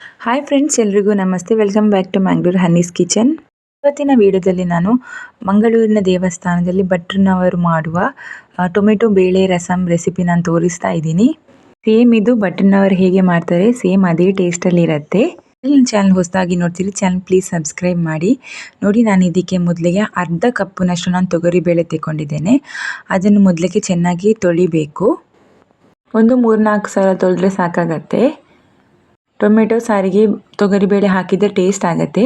Hi friends ಎಲ್ರಿಗೂ ನಮಸ್ತೆ. Welcome back to Mangalore honey's kitchen ಇವತ್ತಿನ ವಿಡಿಯೋದಲ್ಲಿ ನಾನು ಮಂಗಳೂರಿನ ದೇವಸ್ಥಾನದಲ್ಲಿ ಭಟ್ರನವರು ಮಾಡುವ ಟೊಮೆಟೊ ಬೇಳೆ ರಸಂ ರೆಸಿಪಿ ನಾನು ತೋರಿಸ್ತಾ ಇದ್ದೀನಿ. ಸೇಮ್ ಇದು ಭಟ್ರನವರು ಹೇಗೆ ಮಾಡ್ತಾರೆ ಸೇಮ್ ಅದೇ ಟೇಸ್ಟಲ್ಲಿ ಇರುತ್ತೆ. ನನ್ನ ಚಾನಲ್ ಹೊಸದಾಗಿ ನೋಡ್ತೀರಿ ಚಾನಲ್ ಪ್ಲೀಸ್ ಸಬ್ಸ್ಕ್ರೈಬ್ ಮಾಡಿ. ನೋಡಿ, ನಾನು ಇದಕ್ಕೆ ಮೊದಲಿಗೆ ಅರ್ಧ ಕಪ್ಪಿನಷ್ಟು ನಾನು ತೊಗರಿ ಬೇಳೆ ತೆಗೊಂಡಿದ್ದೇನೆ ಅದನ್ನು ಮೊದಲಿಗೆ ಚೆನ್ನಾಗಿ ತೊಳಿಬೇಕು. ಒಂದು ಮೂರ್ನಾಲ್ಕು ಸಲ ತೊಳೆದ್ರೆ ಸಾಕಾಗತ್ತೆ. ಟೊಮೆಟೊ ಸಾರಿಗೆ ತೊಗರಿಬೇಳೆ ಹಾಕಿದರೆ ಟೇಸ್ಟ್ ಆಗುತ್ತೆ.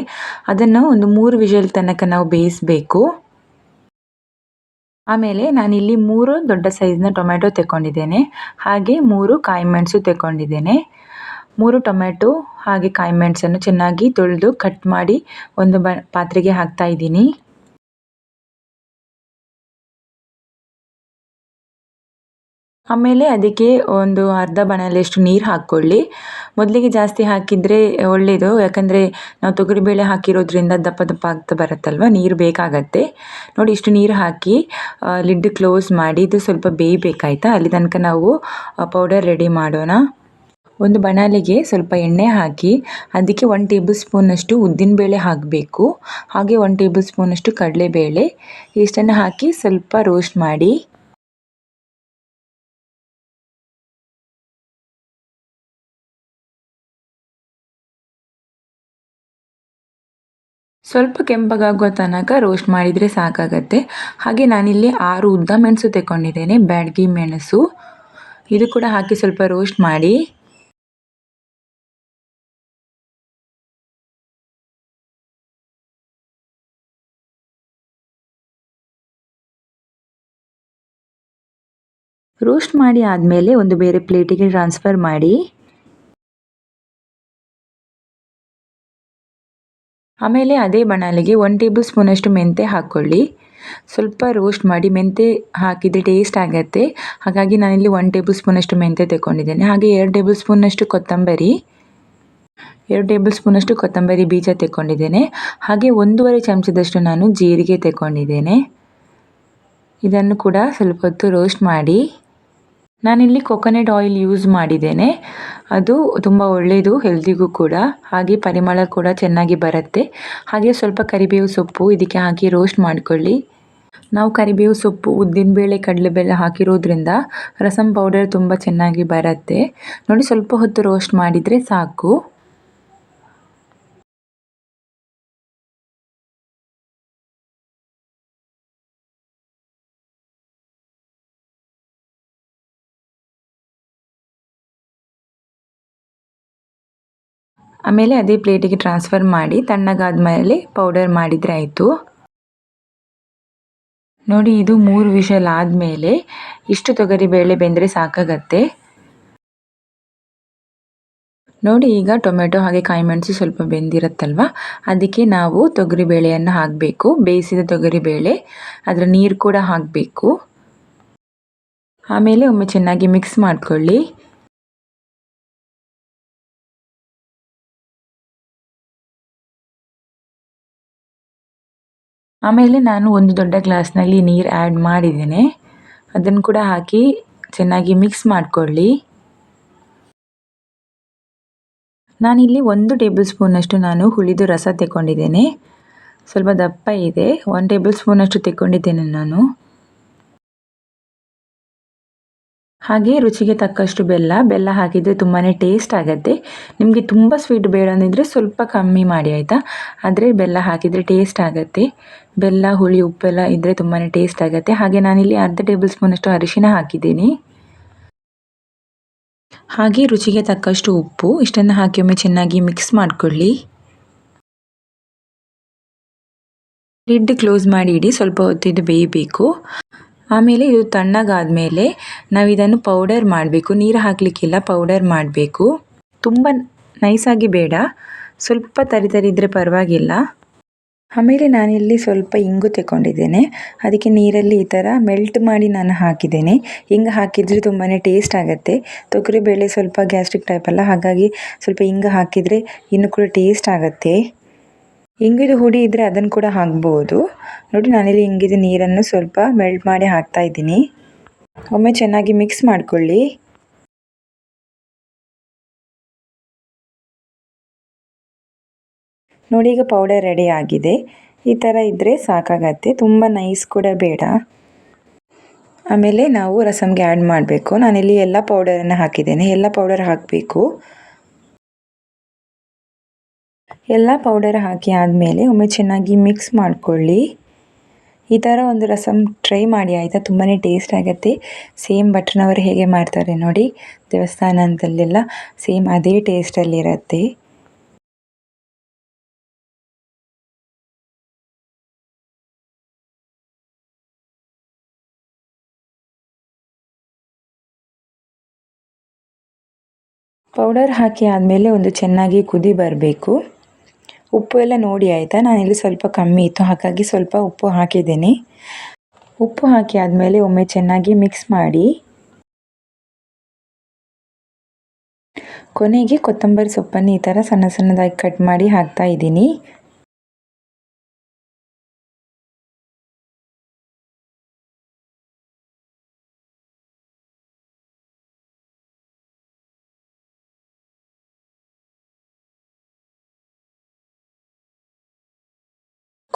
ಅದನ್ನು ಒಂದು ಮೂರು ವಿಷಲ್ ತನಕ ನಾವು ಬೇಯಿಸಬೇಕು. ಆಮೇಲೆ ನಾನಿಲ್ಲಿ ಮೂರು ದೊಡ್ಡ ಸೈಜ್ನ ಟೊಮೆಟೊ ತೆಕ್ಕೊಂಡಿದ್ದೇನೆ. ಹಾಗೆ ಮೂರು ಕಾಯಿ ಮೆಣಸು ತೆಕ್ಕೊಂಡಿದ್ದೇನೆ. ಮೂರು ಟೊಮೆಟೊ ಹಾಗೆ ಕಾಯಿ ಮೆಣಸನ್ನು ಚೆನ್ನಾಗಿ ತೊಳೆದು ಕಟ್ ಮಾಡಿ ಒಂದು ಪಾತ್ರೆಗೆ ಹಾಕ್ತಾ ಇದ್ದೀನಿ. ಆಮೇಲೆ ಅದಕ್ಕೆ ಒಂದು ಅರ್ಧ ಬಾಣಲೆಯಷ್ಟು ನೀರು ಹಾಕ್ಕೊಳ್ಳಿ. ಮೊದಲಿಗೆ ಜಾಸ್ತಿ ಹಾಕಿದರೆ ಒಳ್ಳೆಯದು ಯಾಕಂದರೆ ನಾವು ತೊಗರಿಬೇಳೆ ಹಾಕಿರೋದ್ರಿಂದ ದಪ್ಪ ದಪ್ಪ ಆಗ್ತಾ ಬರುತ್ತಲ್ವ, ನೀರು ಬೇಕಾಗತ್ತೆ. ನೋಡಿ, ಇಷ್ಟು ನೀರು ಹಾಕಿ ಲಿಡ್ ಕ್ಲೋಸ್ ಮಾಡಿ, ಇದು ಸ್ವಲ್ಪ ಬೇಯಬೇಕಾಯ್ತಾ? ಅಲ್ಲಿ ತನಕ ನಾವು ಪೌಡರ್ ರೆಡಿ ಮಾಡೋಣ. ಒಂದು ಬಣಾಲಿಗೆ ಸ್ವಲ್ಪ ಎಣ್ಣೆ ಹಾಕಿ, ಅದಕ್ಕೆ ಒನ್ ಟೇಬಲ್ ಸ್ಪೂನಷ್ಟು ಉದ್ದಿನಬೇಳೆ ಹಾಕಬೇಕು. ಹಾಗೆ ಒನ್ ಟೇಬಲ್ ಸ್ಪೂನಷ್ಟು ಕಡಲೆಬೇಳೆ, ಇಷ್ಟನ್ನು ಹಾಕಿ ಸ್ವಲ್ಪ ರೋಸ್ಟ್ ಮಾಡಿ. ಸ್ವಲ್ಪ ಕೆಂಪಗಾಗುವ ತನಕ ರೋಸ್ಟ್ ಮಾಡಿದರೆ ಸಾಕಾಗತ್ತೆ. ಹಾಗೆ ನಾನಿಲ್ಲಿ ಆರು ಉದ್ದ ಮೆಣಸು ತೆಗೊಂಡಿದ್ದೇನೆ ಬ್ಯಾಡಗಿ ಮೆಣಸು. ಇದು ಕೂಡ ಹಾಕಿ ಸ್ವಲ್ಪ ರೋಸ್ಟ್ ಮಾಡಿ. ರೋಸ್ಟ್ ಮಾಡಿ ಆದಮೇಲೆ ಒಂದು ಬೇರೆ ಪ್ಲೇಟಿಗೆ ಟ್ರಾನ್ಸ್ಫರ್ ಮಾಡಿ. ಆಮೇಲೆ ಅದೇ ಬಣಾಲಿಗೆ ಒನ್ ಟೇಬಲ್ ಸ್ಪೂನಷ್ಟು ಮೆಂತೆ ಹಾಕ್ಕೊಳ್ಳಿ. ಸ್ವಲ್ಪ ರೋಸ್ಟ್ ಮಾಡಿ ಮೆಂತೆ ಹಾಕಿದರೆ ಟೇಸ್ಟ್ ಆಗುತ್ತೆ. ಹಾಗಾಗಿ ನಾನಿಲ್ಲಿ ಒನ್ ಟೇಬಲ್ ಸ್ಪೂನಷ್ಟು ಮೆಂತೆ ತಗೊಂಡಿದ್ದೇನೆ ಹಾಗೆ ಎರಡು ಟೇಬಲ್ ಸ್ಪೂನಷ್ಟು ಕೊತ್ತಂಬರಿ, ಎರಡು ಟೇಬಲ್ ಸ್ಪೂನಷ್ಟು ಕೊತ್ತಂಬರಿ ಬೀಜ ತೆಗೊಂಡಿದ್ದೇನೆ ಹಾಗೆ ಒಂದೂವರೆ ಚಮಚದಷ್ಟು ನಾನು ಜೀರಿಗೆ ತೆಗೊಂಡಿದ್ದೇನೆ ಇದನ್ನು ಕೂಡ ಸ್ವಲ್ಪ ಹೊತ್ತು ರೋಸ್ಟ್ ಮಾಡಿ ನಾನಿಲ್ಲಿ ಕೊಕೊನೆಟ್ ಆಯಿಲ್ ಯೂಸ್ ಮಾಡಿದ್ದೇನೆ. ಅದು ತುಂಬ ಒಳ್ಳೆಯದು, ಹೆಲ್ದಿಗೂ ಕೂಡ. ಹಾಗೆ ಪರಿಮಳ ಕೂಡ ಚೆನ್ನಾಗಿ ಬರುತ್ತೆ. ಹಾಗೆ ಸ್ವಲ್ಪ ಕರಿಬೇವು ಸೊಪ್ಪು ಇದಕ್ಕೆ ಹಾಕಿ ರೋಸ್ಟ್ ಮಾಡಿಕೊಳ್ಳಿ. ನಾವು ಕರಿಬೇವು ಸೊಪ್ಪು ಉದ್ದಿನಬೇಳೆ ಕಡಲೆಬೇಳೆ ಹಾಕಿರೋದ್ರಿಂದ ರಸಂ ಪೌಡರ್ ತುಂಬ ಚೆನ್ನಾಗಿ ಬರುತ್ತೆ. ನೋಡಿ, ಸ್ವಲ್ಪ ಹೊತ್ತು ರೋಸ್ಟ್ ಮಾಡಿದರೆ ಸಾಕು. ಆಮೇಲೆ ಅದೇ ಪ್ಲೇಟಿಗೆ ಟ್ರಾನ್ಸ್ಫರ್ ಮಾಡಿ ತಣ್ಣಗಾದ ಮೇಲೆ ಪೌಡರ್ ಮಾಡಿದರೆ ಆಯಿತು. ನೋಡಿ, ಇದು ಮೂರು ವಿಷಲ್ ಆದಮೇಲೆ ಇಷ್ಟು ತೊಗರಿ ಬೇಳೆ ಬೆಂದರೆ ಸಾಕಾಗತ್ತೆ. ನೋಡಿ, ಈಗ ಟೊಮೆಟೊ ಹಾಗೆ ಕಾಯಿಮೆಣಸು ಸ್ವಲ್ಪ ಬೆಂದಿರುತ್ತಲ್ವ? ಅದಕ್ಕೆ ನಾವು ತೊಗರಿ ಬೇಳೆಯನ್ನು ಹಾಕಬೇಕು. ಬೇಯಿಸಿದ ತೊಗರಿಬೇಳೆ ಅದರ ನೀರು ಕೂಡ ಹಾಕಬೇಕು. ಆಮೇಲೆ ಒಮ್ಮೆ ಚೆನ್ನಾಗಿ ಮಿಕ್ಸ್ ಮಾಡ್ಕೊಳ್ಳಿ. ಆಮೇಲೆ ನಾನು ಒಂದು ದೊಡ್ಡ ಗ್ಲಾಸ್ನಲ್ಲಿ ನೀರು ಆ್ಯಡ್ ಮಾಡಿದ್ದೇನೆ. ಅದನ್ನು ಕೂಡ ಹಾಕಿ ಚೆನ್ನಾಗಿ ಮಿಕ್ಸ್ ಮಾಡಿಕೊಳ್ಳಿ. ನಾನಿಲ್ಲಿ ಒಂದು ಟೇಬಲ್ ಸ್ಪೂನಷ್ಟು ನಾನು ಹುಳಿದು ರಸ ತೆಗೊಂಡಿದ್ದೇನೆ ಸ್ವಲ್ಪ ದಪ್ಪ ಇದೆ. ಒಂದು ಟೇಬಲ್ ಸ್ಪೂನಷ್ಟು ತೆಗೊಂಡಿದ್ದೇನೆ ನಾನು. ಹಾಗೆ ರುಚಿಗೆ ತಕ್ಕಷ್ಟು ಬೆಲ್ಲ ಬೆಲ್ಲ ಹಾಕಿದರೆ ತುಂಬಾ ಟೇಸ್ಟ್ ಆಗುತ್ತೆ. ನಿಮಗೆ ತುಂಬ ಸ್ವೀಟ್ ಬೇಡ ಅಂದಿದ್ರೆ ಸ್ವಲ್ಪ ಕಮ್ಮಿ ಮಾಡಿ ಆಯಿತಾ? ಆದರೆ ಬೆಲ್ಲ ಹಾಕಿದರೆ ಟೇಸ್ಟ್ ಆಗುತ್ತೆ. ಬೆಲ್ಲ, ಹುಳಿ, ಉಪ್ಪೆಲ್ಲ ಇದ್ದರೆ ತುಂಬಾ ಟೇಸ್ಟ್ ಆಗುತ್ತೆ. ಹಾಗೆ ನಾನಿಲ್ಲಿ ಅರ್ಧ ಟೇಬಲ್ ಸ್ಪೂನಷ್ಟು ಅರಿಶಿನ ಹಾಕಿದ್ದೀನಿ. ಹಾಗೆ ರುಚಿಗೆ ತಕ್ಕಷ್ಟು ಉಪ್ಪು. ಇಷ್ಟನ್ನು ಹಾಕಿ ಒಮ್ಮೆ ಚೆನ್ನಾಗಿ ಮಿಕ್ಸ್ ಮಾಡಿಕೊಳ್ಳಿ. ಲಿಡ್ ಕ್ಲೋಸ್ ಮಾಡಿ ಇಡಿ. ಸ್ವಲ್ಪ ಹೊತ್ತಿದ್ದು ಬೇಯಬೇಕು. ಆಮೇಲೆ ಇದು ತಣ್ಣಗಾದಮೇಲೆ ನಾವು ಇದನ್ನು ಪೌಡರ್ ಮಾಡಬೇಕು. ನೀರು ಹಾಕಲಿಕ್ಕಿಲ್ಲ ಪೌಡರ್ ಮಾಡಬೇಕು. ತುಂಬ ನೈಸಾಗಿ ಬೇಡ. ಸ್ವಲ್ಪ ತರಿ ತರಿ ಪರವಾಗಿಲ್ಲ. ಆಮೇಲೆ ನಾನಿಲ್ಲಿ ಸ್ವಲ್ಪ ಇಂಗು ತಗೊಂಡಿದ್ದೇನೆ ಅದಕ್ಕೆ ನೀರಲ್ಲಿ ಈ ಥರ ಮೆಲ್ಟ್ ಮಾಡಿ ನಾನು ಹಾಕಿದ್ದೇನೆ. ಹಿಂಗೆ ಹಾಕಿದರೆ ತುಂಬಾ ಟೇಸ್ಟ್ ಆಗುತ್ತೆ. ತೊಗರಿಬೇಳೆ ಸ್ವಲ್ಪ ಗ್ಯಾಸ್ಟ್ರಿಕ್ ಟೈಪಲ್ಲ ಹಾಗಾಗಿ ಸ್ವಲ್ಪ ಹಿಂಗೆ ಹಾಕಿದರೆ ಇನ್ನೂ ಕೂಡ ಟೇಸ್ಟ್ ಆಗುತ್ತೆ. ಇಂಗಿದು ಹುಡಿ ಇದ್ದರೆ ಅದನ್ನು ಕೂಡ ಹಾಕ್ಬೋದು. ನೋಡಿ, ನಾನಿಲ್ಲಿ ಹಿಂಗಿದು ನೀರನ್ನು ಸ್ವಲ್ಪ ಮೆಲ್ಟ್ ಮಾಡಿ ಹಾಕ್ತಾ ಇದ್ದೀನಿ. ಒಮ್ಮೆ ಚೆನ್ನಾಗಿ ಮಿಕ್ಸ್ ಮಾಡಿಕೊಳ್ಳಿ. ನೋಡಿ, ಈಗ ಪೌಡರ್ ರೆಡಿ ಆಗಿದೆ. ಈ ಥರ ಇದ್ದರೆ ಸಾಕಾಗತ್ತೆ. ತುಂಬ ನೈಸ್ ಕೂಡ ಬೇಡ. ಆಮೇಲೆ ನಾವು ರಸಮ್ಗೆ ಆ್ಯಡ್ ಮಾಡಬೇಕು. ನಾನಿಲ್ಲಿ ಎಲ್ಲ ಪೌಡರನ್ನು ಹಾಕಿದ್ದೇನೆ. ಎಲ್ಲ ಪೌಡರ್ ಹಾಕಬೇಕು. ಎಲ್ಲ ಪೌಡರ್ ಹಾಕಿ ಆದಮೇಲೆ ಒಮ್ಮೆ ಚೆನ್ನಾಗಿ ಮಿಕ್ಸ್ ಮಾಡಿಕೊಳ್ಳಿ. ಈ ಥರ ಒಂದು ರಸಮ್ ಟ್ರೈ ಮಾಡಿ ಆಯಿತಾ? ತುಂಬಾ ಟೇಸ್ಟ್ ಆಗುತ್ತೆ. ಸೇಮ್ ಭಟ್ರನವರು ಹೇಗೆ ಮಾಡ್ತಾರೆ ನೋಡಿ. ದೇವಸ್ಥಾನದಲ್ಲೆಲ್ಲ ಸೇಮ್ ಅದೇ ಟೇಸ್ಟಲ್ಲಿರುತ್ತೆ ಪೌಡರ್ ಹಾಕಿ ಆದಮೇಲೆ ಒಂದು ಚೆನ್ನಾಗಿ ಕುದಿ ಬರಬೇಕು. ಉಪ್ಪು ಎಲ್ಲ ನೋಡಿ ಆಯಿತಾ? ನಾನಿಲ್ಲಿ ಸ್ವಲ್ಪ ಕಮ್ಮಿ ಇತ್ತು, ಹಾಗಾಗಿ ಸ್ವಲ್ಪ ಉಪ್ಪು ಹಾಕಿದ್ದೀನಿ. ಉಪ್ಪು ಹಾಕಿ ಆದಮೇಲೆ ಒಮ್ಮೆ ಚೆನ್ನಾಗಿ ಮಿಕ್ಸ್ ಮಾಡಿ. ಕೊನೆಗೆ ಕೊತ್ತಂಬರಿ ಸೊಪ್ಪನ್ನು ಈ ಥರ ಸಣ್ಣ ಸಣ್ಣದಾಗಿ ಕಟ್ ಮಾಡಿ ಹಾಕ್ತಾ ಇದ್ದೀನಿ.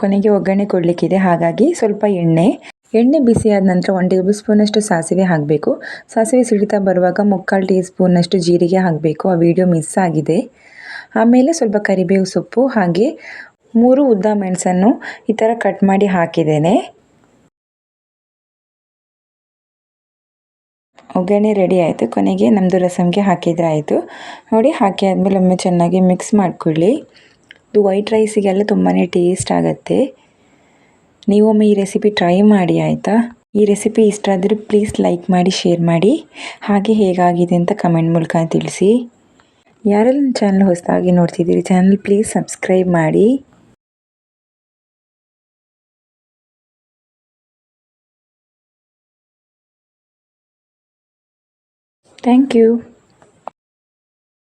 ಕೊನೆಗೆ ಒಗ್ಗರಣೆ ಕೊಡಲಿಕ್ಕಿದೆ. ಹಾಗಾಗಿ ಸ್ವಲ್ಪ ಎಣ್ಣೆ. ಎಣ್ಣೆ ಬಿಸಿಯಾದ ನಂತರ ಒನ್ ಟೇಬಲ್ ಸ್ಪೂನಷ್ಟು ಸಾಸಿವೆ ಹಾಕಬೇಕು. ಸಾಸಿವೆ ಸಿಡಿತಾ ಬರುವಾಗ ಮುಕ್ಕಾಲು ಟೀ ಸ್ಪೂನಷ್ಟು ಜೀರಿಗೆ ಹಾಕಬೇಕು. ಆ ವಿಡಿಯೋ ಮಿಸ್ ಆಗಿದೆ. ಆಮೇಲೆ ಸ್ವಲ್ಪ ಕರಿಬೇವು ಸೊಪ್ಪು ಹಾಗೆ ಮೂರು ಉದ್ದ ಮೆಣಸನ್ನು ಈ ಥರ ಕಟ್ ಮಾಡಿ ಹಾಕಿದ್ದೇನೆ. ಒಗ್ಗರಣೆ ರೆಡಿ ಆಯಿತು. ಕೊನೆಗೆ ನಮ್ಮದು ರಸಮ್ಗೆ ಹಾಕಿದ್ರೆ ಆಯಿತು. ನೋಡಿ, ಹಾಕಿ ಆದಮೇಲೆ ಒಮ್ಮೆ ಚೆನ್ನಾಗಿ ಮಿಕ್ಸ್ ಮಾಡಿಕೊಳ್ಳಿ. ಇದು ವೈಟ್ ರೈಸಿಗೆಲ್ಲ ತುಂಬಾ ಟೇಸ್ಟ್ ಆಗುತ್ತೆ. ನೀವೊಮ್ಮೆ ಈ ರೆಸಿಪಿ ಟ್ರೈ ಮಾಡಿ, ಆಯಿತಾ? ಈ ರೆಸಿಪಿ ಇಷ್ಟ ಆದರೆ ಪ್ಲೀಸ್ ಲೈಕ್ ಮಾಡಿ ಶೇರ್ ಮಾಡಿ. ಹಾಗೆ ಹೇಗಾಗಿದೆ ಅಂತ ಕಮೆಂಟ್ ಮೂಲಕ ತಿಳಿಸಿ. ಯಾರೆಲ್ಲ ಚಾನಲ್ ಹೊಸದಾಗಿ ನೋಡ್ತಿದ್ದೀರಿ ಚಾನಲ್ ಪ್ಲೀಸ್ ಸಬ್ಸ್ಕ್ರೈಬ್ ಮಾಡಿ. Thank you